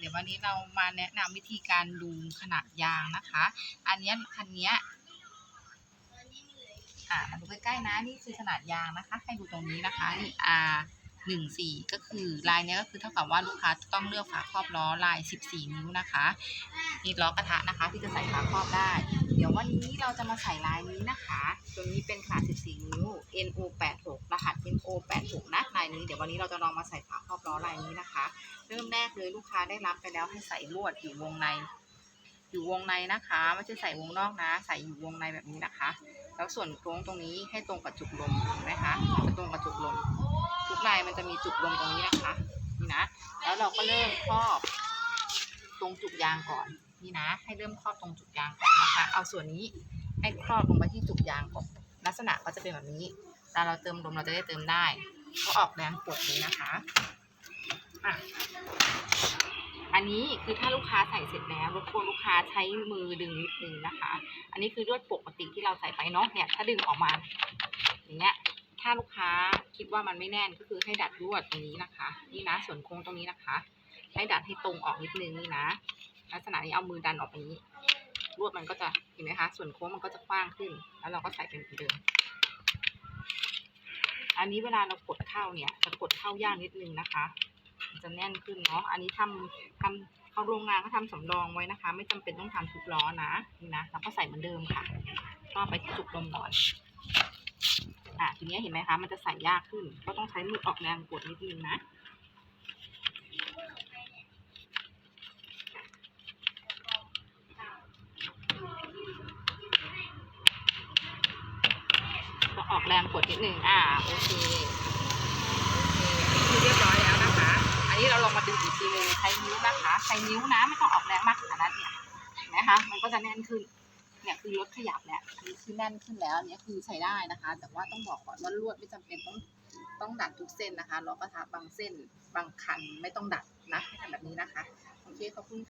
เดี๋ยววันนี้เรามาแนะนำวิธีการดูขนาดยางนะคะ อันนี้คันนี้อ่ามาดูใกล้ๆนะนี่คือขนาดยางนะคะ ให้ดูตรงนี้นะคะนี่ R หนึ่งสี่ก็คือลายนี้ก็คือเท่ากับว่าลูกค้าต้องเลือกฝาครอบล้อลายสิบสี่นิ้วนะคะ นี่ล้อกระทะนะคะ ที่จะใส่ฝาครอบได้ ดี๋ยววันนี้เราจะมาใส่ลายนี้นะคะ ตัวนี้เป็นขนาด 14 นิ้ว NO 86รหัส NO 86นะลายนี้ เดี๋ยววันนี้เราจะลองมาใส่ฝาครอบล้อลายนี้นะคะ เริ่มแรกเลยลูกค้าได้รับไปแล้วให้ใส่ลวดอยู่วงใน อยู่วงในนะคะไม่ใช่ใส่วงนอกนะ ใส่อยู่วงในแบบนี้นะคะ แล้วส่วนโค้งตรงนี้ให้ตรงกับจุกลมเห็นไหมคะจะตรงกับจุกลมทุกลายมันจะมีจุกลมตรงนี้นะคะนี่นะ แล้วเราก็เริ่มครอบตรงจุกยางก่อน นี่นะ ให้เริ่มครอบตรงจุกยางก่อนนะคะ เอาส่วนนี้ให้ครอบลงไปที่จุกยางก่อนลักษณะก็จะเป็นแบบนี้เวลาเราเติมลมเราจะได้เติมได้ก็ออกแรงกดนี้นะคะอะอันนี้คือถ้าลูกค้าใส่เสร็จแล้วรบกวนลูกค้าใช้มือดึงนิดนึงนะคะ อันนี้คือลวดปกติที่เราใส่ไปเนาะเนี่ย ถ้าดึงออกมา อย่างเงี้ยถ้าลูกค้าคิดว่ามันไม่แน่นก็คือให้ดัดลวดตรงนี้นะคะ นี่นะส่วนโค้งตรงนี้นะคะ ให้ดัดให้ตรงออกนิดนึงนี่นะ ลักษณะนี้เอามือดันออกไปนี้ลวดมันก็จะเห็นไหมคะ ส่วนโค้งมันก็จะกว้างขึ้น แล้วเราก็ใส่เป็นเหมือนเดิม อันนี้เวลาเรากดเข้าเนี่ยจะกดเข้ายากนิดนึงนะคะ จะแน่นขึ้นเนาะ อันนี้ทำทำเขาโรงงานเขาทำสำรองไว้นะคะ ไม่จำเป็นต้องทำทุกล้อนะนี่นะเราก็ใส่เหมือนเดิมค่ะ ก็ไปที่จุกลมก่อนอะทีนี้เห็นไหมคะ มันจะใส่ยากขึ้น ก็ต้องใช้มือออกแรงกดนิดนึงนะ ออกแรงกดนิดนึงอ่าโอเคโอเคนนี้คือเรียบร้อยแล้วนะคะ อันนี้เราลองมาดึงอีกทีนึงใช้นิ้วนะคะใช้นิ้วนะไม่ต้องออกแรงมากขนาดนั้นเนี่ยเห็นไหมคะมันก็จะแน่นขึ้นเนี่ยคือลดขยับเนี่ยอันนี้คือแน่นขึ้นแล้วอันนี้คือใช้ได้นะคะ แต่ว่าต้องบอกก่อนว่าลวดไม่จำเป็นต้องต้องดัดทุกเส้นนะคะล้อกระทะบางเส้นบางคันไม่ต้องดัดนะให้ทำแบบนี้นะคะโอเคขอบคุณ